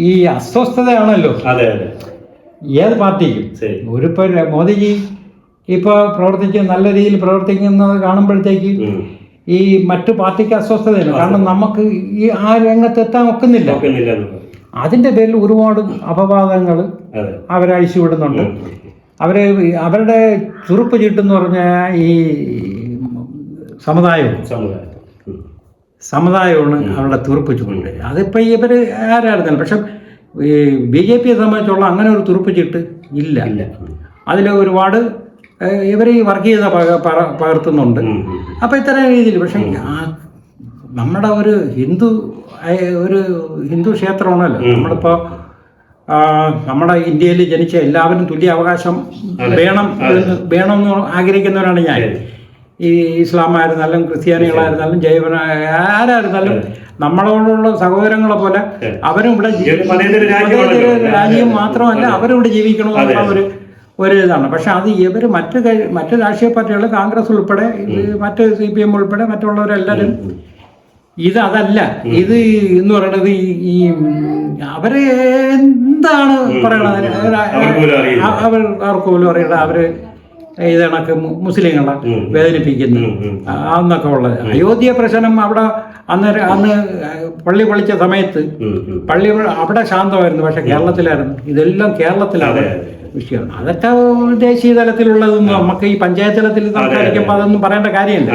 Speaker 2: ഈ അസ്വസ്ഥതയാണല്ലോ. ഏത് പാർട്ടിക്കും? ഒരു മോദിജി ഇപ്പൊ പ്രവർത്തിച്ച് നല്ല രീതിയിൽ പ്രവർത്തിക്കുന്നത് കാണുമ്പോഴത്തേക്ക്. ഈ മറ്റു പാർട്ടിക്ക് അസ്വസ്ഥതയാണ് കാരണം നമുക്ക് ഈ ആ രംഗത്ത് എത്താൻ ഒക്കുന്നില്ല. അതിന്റെ പേരിൽ ഒരുപാട് അപവാദങ്ങൾ അവരഴിച്ചു വിടുന്നുണ്ട് അവരെ അവർ അവരുടെ ചുറുപ്പ് ചീട്ടെന്ന് പറഞ്ഞ ഈ സമുദായവും
Speaker 1: സമുദായം
Speaker 2: സമുദായമാണ് അവരുടെ തുറുപ്പ് ചുണ്ട് അതിപ്പോൾ ഇവർ ആരായിരുന്നല്ലോ പക്ഷെ ഈ ബി ജെ പിയെ സംബന്ധിച്ചുള്ള അങ്ങനെ ഒരു തുറുപ്പ് ചീട്ട് ഇല്ല. അതിൽ ഒരുപാട് ഇവർ ഈ വർഗീയത പക- പക- പകർത്തുന്നുണ്ട്.
Speaker 1: ഉം.
Speaker 2: ഇത്തരം രീതിയിൽ പക്ഷേ നമ്മുടെ ഒരു ഹിന്ദു ഒരു ഹിന്ദു ക്ഷേത്രമാണല്ലോ.
Speaker 1: നമ്മളിപ്പോൾ
Speaker 2: നമ്മളിപ്പോ നമ്മുടെ ഇന്ത്യയിൽ ജനിച്ച എല്ലാവരും തുല്യ അവകാശം വേണം
Speaker 1: വേണം
Speaker 2: എന്ന് ആഗ്രഹിക്കുന്നവരാണ് ഞാൻ. ഈ ഇസ്ലാം ആയിരുന്നാലും ക്രിസ്ത്യാനികളായിരുന്നാലും ജൈവന ആരായിരുന്നാലും നമ്മളോടുള്ള സഹോദരങ്ങളെ പോലെ അവരും ഇവിടെ രാജ്യം മാത്രമല്ല അവരും ഇവിടെ ജീവിക്കണമെന്നുള്ള ഒരു ഒരു ഇതാണ് പക്ഷെ അത് ഇവർ മറ്റ് മറ്റു രാഷ്ട്രീയ പാർട്ടികൾ കോൺഗ്രസ് ഉൾപ്പെടെ മറ്റ് സി പി എം ഉൾപ്പെടെ മറ്റുള്ളവരെല്ലാവരും ഇത് അതല്ല. ഇത് എന്ന് പറയുന്നത് ഈ അവർ എന്താണ് പറയണത്? അവർ പോലും അറിയില്ല. അവർ ഇത് കണക്ക് മുസ്ലിങ്ങളെ വേദനിപ്പിക്കുന്നു. എന്നൊക്കെ ഉള്ളത്. അയോധ്യ പ്രശ്നം അവിടെ അന്ന് അന്ന് പള്ളി പൊളിച്ച സമയത്ത്. പള്ളി അവിടെ ശാന്തമായിരുന്നു. പക്ഷെ കേരളത്തിലായിരുന്നു. ഇതെല്ലാം കേരളത്തിലാണ്.
Speaker 1: അതെ, അതെ.
Speaker 2: വിഷയം അതൊക്കെ ദേശീയ തലത്തിലുള്ളതും നമുക്ക് ഈ പഞ്ചായത്ത് തലത്തിൽ സംസാരിക്കുമ്പോൾ അതൊന്നും പറയേണ്ട കാര്യമില്ല.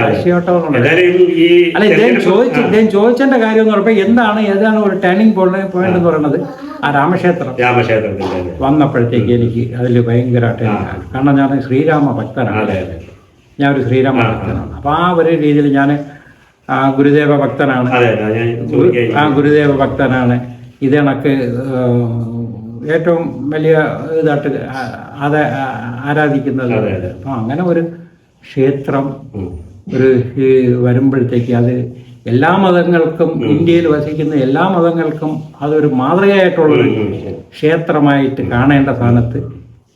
Speaker 1: ഈ
Speaker 2: അല്ല ഇദ്ദേഹം ചോദിച്ച ഇദ്ദേഹം ചോദിച്ചതിന്റെ കാര്യം എന്ന് പറയുമ്പോൾ എന്താണ് ഏതാണ് ഒരു ടേണിംഗ് പോയിന്റ് എന്ന് പറയുന്നത്? ആ രാമക്ഷേത്രം
Speaker 1: രാമക്ഷേത്രത്തിൽ.
Speaker 2: വന്നപ്പോഴത്തേക്ക് എനിക്ക് അതിൽ ഭയങ്കരമായിട്ട് കാരണം ഞാൻ ശ്രീരാമ ഭക്തനാണ്. ഞാൻ ഒരു ശ്രീരാമ ഭക്തനാണ്. അപ്പൊ ആ ഒരു രീതിയിൽ ഞാൻ ഗുരുദേവ ഭക്തനാണ്. ആ ഗുരുദേവ ഭക്തനാണ്. ഇത് കണക്ക് ഏറ്റവും വലിയ ഇതായിട്ട് അത് ആരാധിക്കുന്നത്. അപ്പം അങ്ങനെ ഒരു ക്ഷേത്രം ഒരു ഈ വരുമ്പോഴത്തേക്ക് അത് എല്ലാ മതങ്ങൾക്കും ഇന്ത്യയിൽ വസിക്കുന്ന എല്ലാ മതങ്ങൾക്കും അതൊരു മാതൃകയായിട്ടുള്ളൊരു
Speaker 1: ഉം.
Speaker 2: ക്ഷേത്രമായിട്ട് കാണേണ്ട സ്ഥാനത്ത്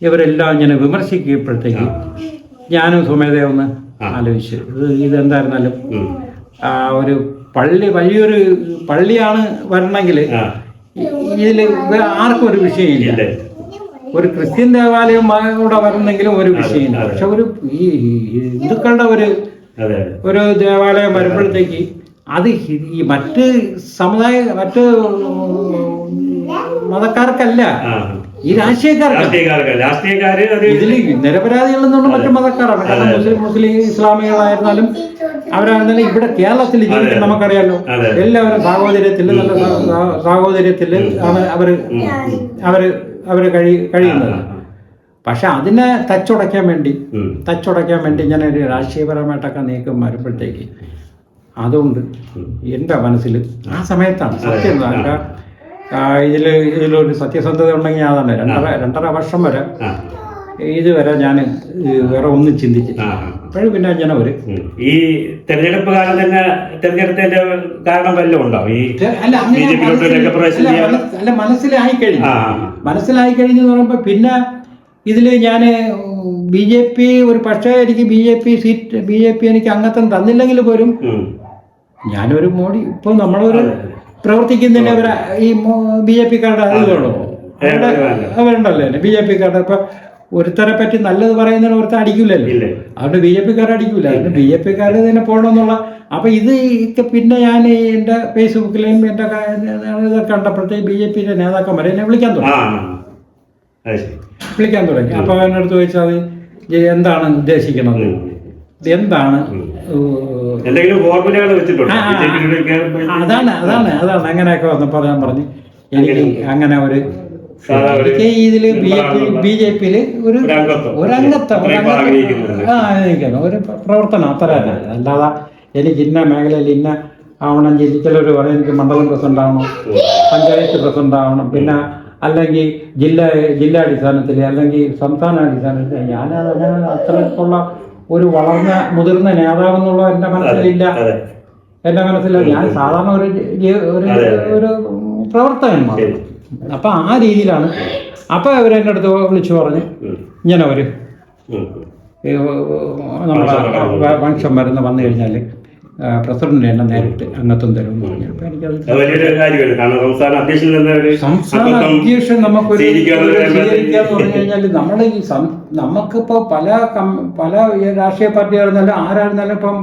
Speaker 2: ഇവരെല്ലാം ഇങ്ങനെ വിമർശിക്കപ്പോഴത്തേക്ക് ഞാനും സുമേധയെ ഒന്ന് ആലോചിച്ചു. ഇത് ഇതെന്തായിരുന്നാലും ആ ഒരു പള്ളി വലിയൊരു പള്ളിയാണ് വരണമെങ്കിൽ ഇതിൽ ആർക്കും ഒരു വിഷയമില്ല. ഒരു ക്രിസ്ത്യൻ ദേവാലയം കൂടെ വരുന്നെങ്കിലും ഒരു വിഷയമില്ല. പക്ഷെ ഒരു ഈ ഹിന്ദുക്കളുടെ ഒരു ഒരു ദേവാലയം വരുമ്പോഴത്തേക്ക് അത് ഈ മറ്റ് സമുദായ മറ്റ് മതക്കാർക്കല്ല. ഈ രാഷ്ട്രീയക്കാർക്ക്
Speaker 1: രാഷ്ട്രീയക്കാര്
Speaker 2: ഇതിൽ നിരപരാധികൾ എന്നുള്ള മറ്റു മതക്കാരാണ്. കാരണം മുസ്ലിം മുസ്ലിം ഇസ്ലാമികളായിരുന്നാലും അവരായിരുന്നാലും ഇവിടെ കേരളത്തിൽ നമുക്കറിയാലോ എല്ലാവരും സാഹോദര്യത്തിൽ നല്ല സാഹോദര്യത്തിൽ ആണ് അവർ അവർ അവർ കഴി കഴിയുന്നത്. പക്ഷെ അതിനെ തച്ചുടയ്ക്കാൻ വേണ്ടി. തച്ചുടയ്ക്കാൻ വേണ്ടി ഇങ്ങനെ ഒരു രാഷ്ട്രീയപരമായിട്ടൊക്കെ നീക്കം വരുമ്പോഴത്തേക്ക് അതുകൊണ്ട് എന്റെ മനസ്സിൽ ആ സമയത്താണ് സത്യം ഇതിൽ ഇതിലൊരു സത്യസന്ധത ഉണ്ടെങ്കിൽ അതാണ് രണ്ടര രണ്ടര വർഷം വരെ ഇതുവരെ ഞാൻ വേറെ ഒന്നും ചിന്തിച്ചില്ല
Speaker 1: ആ
Speaker 2: അപ്പോഴും പിന്നെ അഞ്ചന ഒരു
Speaker 1: ഈ തെരഞ്ഞെടുപ്പ് കാലം തന്നെ തെരഞ്ഞെടുത്തതിന്റെ കാരണം വല്ലതും ഉണ്ടോ? ഈ
Speaker 2: അല്ല മനസ്സിലായി കഴിഞ്ഞു. മനസ്സിലായി കഴിഞ്ഞു പറയുമ്പോൾ പിന്നെ ഇതിൽ ഞാൻ ബി ജെ പി ഒരു പക്ഷേ എനിക്ക് B J P seat B J P എനിക്ക് അംഗത്വം തന്നില്ലെങ്കിൽ പോലും ഞാനൊരു മോഡി ഇപ്പോൾ നമ്മളൊരു പ്രവർത്തിക്കുന്നതിന് അവർ ഈ ബി ജെ പിക്കാരുടെ അവരുടെ അവരുണ്ടല്ലോ ബി ജെ പിക്കാരുടെ ഇപ്പൊ ഒരുത്തരെ പറ്റി നല്ലത് പറയുന്നതിന് ഒരുത്തർ
Speaker 1: അടിക്കില്ലല്ലോ
Speaker 2: അതുകൊണ്ട് ബി ജെ പിക്കാർ അടിക്കൂല. അതുകൊണ്ട് ബി ജെ പിക്കാർ തന്നെ പോകണമെന്നുള്ള അപ്പൊ ഇത് പിന്നെ ഞാൻ എന്റെ ഫേസ്ബുക്കിലെയും എന്റെ ഇതൊക്കെ കണ്ടപ്പോഴത്തേക്ക് ബി ജെ പിയുടെ നേതാക്കന്മാരെ എന്നെ വിളിക്കാൻ തുടങ്ങി. വിളിക്കാൻ തുടങ്ങി. അപ്പൊ എന്റെ അടുത്ത് ചോദിച്ചാൽ എന്താണ് ഉദ്ദേശിക്കുന്നത് എന്താണ്
Speaker 1: എന്തെങ്കിലും വെച്ചിട്ടുണ്ടോ?
Speaker 2: അതാണ് അതാണ് അതാണ്. അങ്ങനെയൊക്കെ വന്നപ്പോൾ ഞാൻ പറഞ്ഞു. എനിക്ക് അങ്ങനെ ഒരു എനിക്ക് ഇതിൽ B J P B J പിയിൽ ഒരു. ഒരംഗത്വം. ആ ആഗ്രഹിക്കുന്നു. ഒരു പ്രവർത്തനം അത്ര തന്നെ. അല്ലാതെ എനിക്ക് ഇന്ന മേഖലയിൽ ഇന്ന ആവണം ചിലർ പറയും എനിക്ക് മണ്ഡലം പ്രസിഡന്റ് ആവണം പഞ്ചായത്ത് പ്രസിഡന്റ് ആവണം. പിന്നെ അല്ലെങ്കിൽ ജില്ല ജില്ലാ അടിസ്ഥാനത്തിൽ അല്ലെങ്കിൽ സംസ്ഥാന അടിസ്ഥാനത്തിൽ ഞാനത് അങ്ങനെ അത്തരത്തിലുള്ള ഒരു വളർന്ന മുതിർന്ന നേതാവ് എന്നുള്ള എന്റെ മനസ്സിലില്ല. എന്റെ മനസ്സിലില്ല ഞാൻ സാധാരണ ഒരു ഒരു ഒരു പ്രവർത്തകൻ മാത്രം. അപ്പൊ ആ രീതിയിലാണ്. അപ്പൊ അവരെന്റെ അടുത്ത് വിളിച്ചു പറഞ്ഞു. ഇങ്ങനെ. ഈ, നമ്മുടെ വംശം വരുന്ന വന്നു കഴിഞ്ഞാൽ പ്രസിഡന്റ് എന്നെ നേരിട്ട് അംഗത്വം തരും എന്ന് പറഞ്ഞു അപ്പോൾ എനിക്കത്
Speaker 1: സംസ്ഥാന അധ്യക്ഷൻ ഒരു
Speaker 2: നമുക്കൊരു
Speaker 1: സ്വീകരിക്കാന്ന്
Speaker 2: ഒരു പറഞ്ഞു കഴിഞ്ഞാൽ ഈ സം- നമുക്കിപ്പോ പല കം- പല രാഷ്ട്രീയ പാർട്ടിയായിരുന്നാലും ആരായിരുന്നാലും ഇപ്പം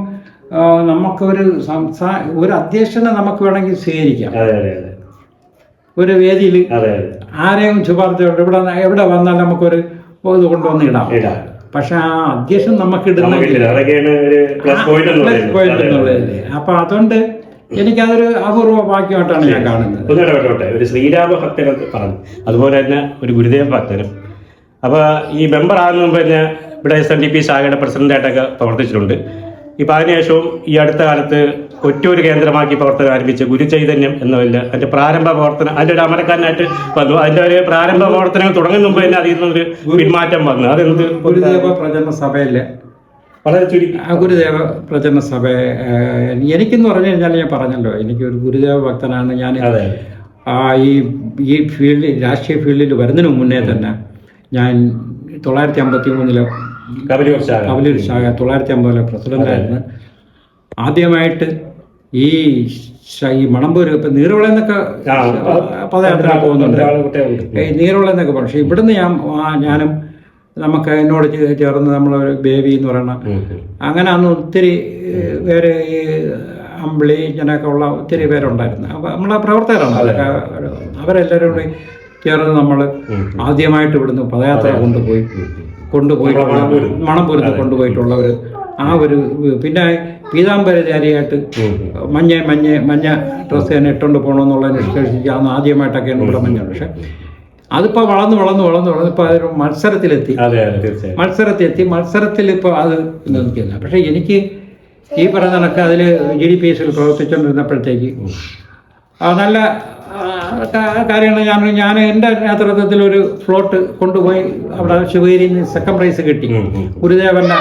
Speaker 2: നമുക്ക് നമുക്കൊരു സംസ്ഥാന ഒരു അധ്യക്ഷനെ നമുക്ക് വേണമെങ്കിൽ സ്വീകരിക്കാം. ഒരു വേദിയിൽ ആരെയും ശുപാർശയുണ്ട് ഇവിടെ എവിടെ വന്നാൽ നമുക്കൊരു ഇത് കൊണ്ടുവന്ന് ഇടാം. പക്ഷെ ആ അധ്യക്ഷൻ നമുക്ക്. എന്നുള്ളതല്ലേ അപ്പൊ അതുകൊണ്ട് എനിക്കതൊരു അപൂർവ ഭാഗ്യമായിട്ടാണ് ഞാൻ കാണുന്നത്.
Speaker 1: ഒന്ന് ഇടപെട്ടോട്ടെ. ഒരു ശ്രീരാമ ഭക്തൻ എന്ന് പറഞ്ഞു. അതുപോലെ തന്നെ ഒരു ഗുരുദേവ ഭക്തനും. അപ്പോൾ ഈ മെമ്പർ ആകുന്ന മുമ്പ് തന്നെ ഇവിടെ എസ് എൻ ഡി പി ശാഖയുടെ പ്രസിഡന്റായിട്ടൊക്കെ പ്രവർത്തിച്ചിട്ടുണ്ട്. ഇപ്പം അതിനുശേഷവും ഈ അടുത്ത കാലത്ത് ഒറ്റൂർ കേന്ദ്രമാക്കി പ്രവർത്തനം ആരംഭിച്ച ഗുരുചൈതന്യം എന്നതിൽ അതിന്റെ പ്രാരംഭ പ്രവർത്തനം അതിന്റെ ഒരു അമരക്കാരനായിട്ട് വന്നു. അതിന്റെ ഒരു പ്രാരംഭ പ്രവർത്തനങ്ങൾ തുടങ്ങുന്ന മുമ്പ് തന്നെ അതിൽ നിന്നൊരു പിന്മാറ്റം വന്നു. അതെന്ത്?
Speaker 2: ഗുരുദേവ പ്രചരണ സഭയിലെ
Speaker 1: വളരെ ചുരുക്കി.
Speaker 2: ആ ഗുരുദേവ പ്രചരണ സഭ എനിക്കെന്ന് പറഞ്ഞു കഴിഞ്ഞാൽ ഞാൻ പറഞ്ഞല്ലോ എനിക്ക് ഒരു ഗുരുദേവ ഭക്തനാണ് ഞാൻ.
Speaker 1: അതെ.
Speaker 2: ആ ഈ ഈ ഫീൽഡിൽ രാഷ്ട്രീയ ഫീൽഡിൽ വരുന്നതിന് മുന്നേ തന്നെ ഞാൻ തൊള്ളായിരത്തി അമ്പത്തി മൂന്നിലെ
Speaker 1: കബലൂർ ശാഖ.
Speaker 2: കവലൂർ ശാഖ തൊള്ളായിരത്തി അമ്പതിലെ പ്രസിഡന്റായിരുന്നു. ആദ്യമായിട്ട് ഈ ഈ മണമ്പൂര് ഇപ്പം നീറുവിള എന്നൊക്കെ പദയാത്ര പോകുന്നുണ്ട്. ഈ നീറുവിള എന്നൊക്കെ പറഞ്ഞു പക്ഷേ ഇവിടുന്ന് ഞാൻ ഞാനും നമുക്ക് എന്നോട് ചേർന്ന് നമ്മളൊരു ബേബി എന്ന്
Speaker 1: പറയണം.
Speaker 2: അങ്ങനെ അന്ന് ഒത്തിരി പേര് ഈ അമ്പിളി ഇങ്ങനെയൊക്കെ ഉള്ള ഒത്തിരി പേരുണ്ടായിരുന്നു. അപ്പോൾ നമ്മളെ പ്രവർത്തകരാണ്. അതൊക്കെ അവരെല്ലാവരും കൂടി ചേർന്ന് നമ്മൾ. ആദ്യമായിട്ട് ഇവിടുന്ന് പദയാത്ര കൊണ്ടുപോയി കൊണ്ടുപോയിട്ടുള്ള മണപ്പുരത്ത് കൊണ്ടുപോയിട്ടുള്ള ഒരു ആ ഒരു പിന്നെ പീതാംബരചാരിയായിട്ട്. മഞ്ഞ മഞ്ഞ മഞ്ഞ ഡ്രസ്സ് തന്നെ ഇട്ടുകൊണ്ട് പോകണമെന്നുള്ള നിഷ്കർഷിച്ച് അന്ന് ആദ്യമായിട്ടൊക്കെയാണ് ഇവിടെ മഞ്ഞ. പക്ഷെ അതിപ്പോൾ വളർന്ന് വളർന്ന് വളർന്ന് വളർന്ന് ഇപ്പോൾ അതൊരു മത്സരത്തിലെത്തി. മത്സരത്തിലെത്തി. മത്സരത്തിൽ ഇപ്പോൾ അത് നിൽക്കില്ല പക്ഷേ എനിക്ക് ഈ പറഞ്ഞ കണക്ക് അതിൽ ജി ഡി പി എസിൽ പ്രവർത്തിച്ചുകൊണ്ടിരുന്നപ്പോഴത്തേക്ക് ആ നല്ല കാര്യങ്ങൾ ഞാൻ ഞാൻ എന്റെ നേതൃത്വത്തിൽ ഒരു ഫ്ലോട്ട് കൊണ്ടുപോയി അവിടെ ശിവഗിരിയിൽ നിന്ന് സെക്കൻഡ് പ്രൈസ് കിട്ടി. ഗുരുദേവന്റെ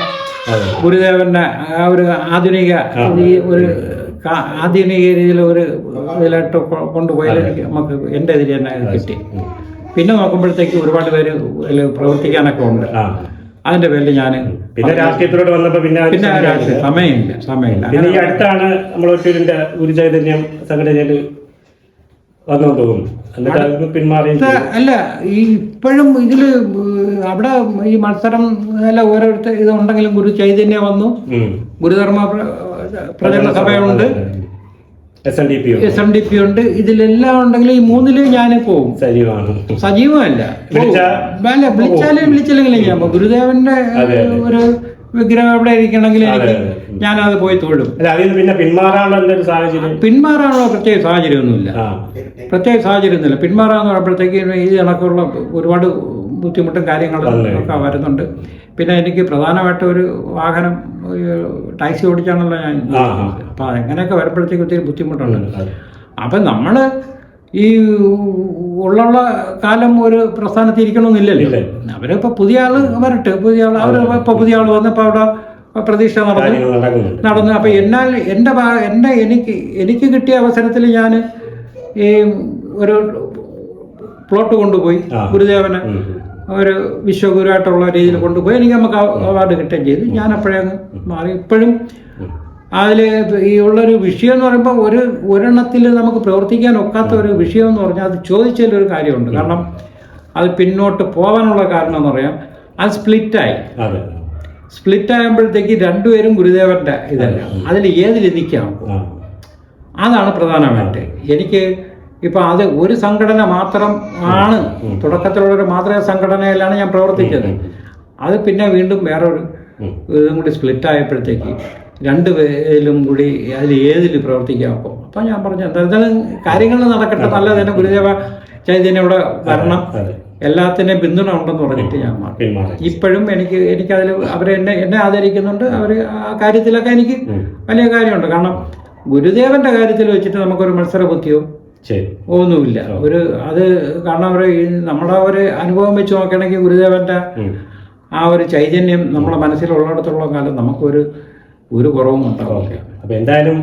Speaker 1: അതെ.
Speaker 2: ഗുരുദേവന്റെ ആ ഒരു ആധുനിക ഈ ഒരു ആധുനിക രീതിയിൽ ഒരു ഇതിലായിട്ട് കൊണ്ടുപോയാൽ എനിക്ക് നമുക്ക് എന്റെ ഇതിൽ തന്നെ കിട്ടി. പിന്നെ നോക്കുമ്പോഴത്തേക്ക് ഒരുപാട് പേര് ഇതിൽ പ്രവർത്തിക്കാനൊക്കെ ഉണ്ട്. അതിന്റെ പേരിൽ ഞാൻ
Speaker 1: പിന്നെ രാഷ്ട്രീയത്തിലോട്ട് വന്നപ്പോ പിന്നെ
Speaker 2: പിന്നെ രാഷ്ട്രീയ സമയമില്ല. സമയമില്ല.
Speaker 1: പിന്നെ ഈ അടുത്താണ് നമ്മൾ ഗുരുചൈതന്യം സംഘടനയിൽ വന്നു തോന്നുന്നു എന്നിട്ട് അതിന് പിന്മാറിയും
Speaker 2: അല്ല ഈ ഇപ്പോഴും ഇതിൽ അവിടെ ഈ മത്സരം അല്ല ഓരോരുത്തർ ഇത് ഉണ്ടെങ്കിലും ഗുരു ചൈതന്യ വന്നു. ഗുരുധർമ്മ പ്ര- പ്രചരണ സഭയുണ്ട്.
Speaker 1: S N D P
Speaker 2: S N D P ഉണ്ട്. ഇതിലെല്ലാം ഉണ്ടെങ്കിൽ ഈ മൂന്നിൽ ഞാൻ പോകും
Speaker 1: സജീവമാണ്
Speaker 2: സജീവമല്ല. അല്ല വിളിച്ചാലും വിളിച്ചില്ലെങ്കിലും ഞാൻ ഗുരുദേവന്റെ. ഒരു വിഗ്രഹം എവിടെ ഇരിക്കണമെങ്കിൽ എനിക്ക്
Speaker 1: ഞാൻ
Speaker 2: ഞാനത് പോയി തൊഴും
Speaker 1: അല്ല അതിൽ പിന്നെ പിന്മാറാനുള്ള എന്തൊരു സാഹചര്യം?
Speaker 2: പിന്മാറാനുള്ള പ്രത്യേക സാഹചര്യമൊന്നുമില്ല.
Speaker 1: ഒന്നുമില്ല
Speaker 2: പ്രത്യേക സാഹചര്യമൊന്നുമില്ല. പിന്മാറാന്ന് പറയുമ്പോഴത്തേക്ക് ഈ കണക്കുള്ള ഒരുപാട് ബുദ്ധിമുട്ടും കാര്യങ്ങളും ഒക്കെ വരുന്നുണ്ട്. പിന്നെ എനിക്ക് പ്രധാനമായിട്ട് ഒരു വാഹനം ടാക്സി ഓടിച്ചാണല്ലോ ഞാൻ അപ്പോൾ അങ്ങനെയൊക്കെ വരുമ്പോഴത്തേക്ക് ഒത്തിരി ബുദ്ധിമുട്ടുണ്ട്. അപ്പം നമ്മൾ ഈ ഉള്ള കാലം ഒരു പ്രസ്ഥാനത്ത് ഇരിക്കണമെന്നില്ലല്ലോ. അവരിപ്പോൾ പുതിയ ആൾ വരട്ടെ. പുതിയ ആൾ അവർ ഇപ്പോൾ പുതിയ ആൾ വന്നപ്പോൾ അവിടെ പ്രതീക്ഷ നടന്നു. നടന്നു. അപ്പോൾ എന്നാൽ എന്റെ ഭാഗ എന്റെ എനിക്ക് എനിക്ക് കിട്ടിയ അവസരത്തിൽ ഞാൻ ഈ ഒരു പ്ലോട്ട് കൊണ്ടുപോയി. ഗുരുദേവനെ ഒരു വിശ്വഗുരുവായിട്ടുള്ള രീതിയിൽ കൊണ്ടുപോയി. എനിക്ക് നമുക്ക് അവാർഡ് കിട്ടുകയും ചെയ്തു. ഞാൻ അപ്പോഴേ മാറി. ഇപ്പോഴും അതിൽ ഈ ഉള്ളൊരു വിഷയം എന്ന് പറയുമ്പോൾ ഒരു ഒരെണ്ണത്തിൽ നമുക്ക് പ്രവർത്തിക്കാൻ ഒക്കാത്ത ഒരു വിഷയം എന്ന് പറഞ്ഞാൽ അത് ചോദിച്ചതിലൊരു കാര്യമുണ്ട്. കാരണം അത് പിന്നോട്ട് പോകാനുള്ള കാരണം എന്ന് പറയാം. അത് സ്പ്ലിറ്റായി. സ്പ്ലിറ്റ് ആകുമ്പോഴത്തേക്ക് രണ്ടുപേരും ഗുരുദേവന്റെ ഇതല്ല. അതിൽ ഏതിൽ നിൽക്കാം അതാണ് പ്രധാനമായിട്ട് എനിക്ക് ഇപ്പം അത് ഒരു സംഘടന മാത്രം ആണ്. തുടക്കത്തിലുള്ള ഒരു മാത്രമേ സംഘടനയിലാണ് ഞാൻ പ്രവർത്തിച്ചത്. അത് പിന്നെ വീണ്ടും വേറൊരു. ഇതും കൂടി സ്പ്ലിറ്റ് ആയപ്പോഴത്തേക്ക് രണ്ട് പേരിലും കൂടി അതിൽ ഏതിൽ പ്രവർത്തിക്കാം അപ്പോൾ അപ്പം ഞാൻ പറഞ്ഞു എന്തായാലും കാര്യങ്ങൾ നടക്കട്ടെ നല്ല തന്നെ ഗുരുദേവ ചൈതന്യം ഇവിടെ വരണം.
Speaker 1: എല്ലാത്തിനും
Speaker 2: എല്ലാത്തിനെയും പിന്തുണ ഉണ്ടെന്ന് പറഞ്ഞിട്ട് ഞാൻ മാറി. ഇപ്പോഴും എനിക്ക് എനിക്കതിൽ അവർ എന്നെ എന്നെ ആദരിക്കുന്നുണ്ട്. അവർ ആ കാര്യത്തിലൊക്കെ എനിക്ക് വലിയ കാര്യമുണ്ട്. കാരണം ഗുരുദേവന്റെ കാര്യത്തിൽ വെച്ചിട്ട് നമുക്കൊരു മത്സര ബുദ്ധിയോ ഒന്നുമില്ല. ഒരു അത് കാരണം അവർ നമ്മുടെ ഒരു അനുഭവം വെച്ച് നോക്കുകയാണെങ്കിൽ ഗുരുദേവന്റെ ആ ഒരു ചൈതന്യം നമ്മുടെ മനസ്സിലുള്ളിടത്തോളം കാലം നമുക്കൊരു ഒരു കുറവും ഉണ്ടാവില്ല.
Speaker 1: അപ്പൊ എന്തായാലും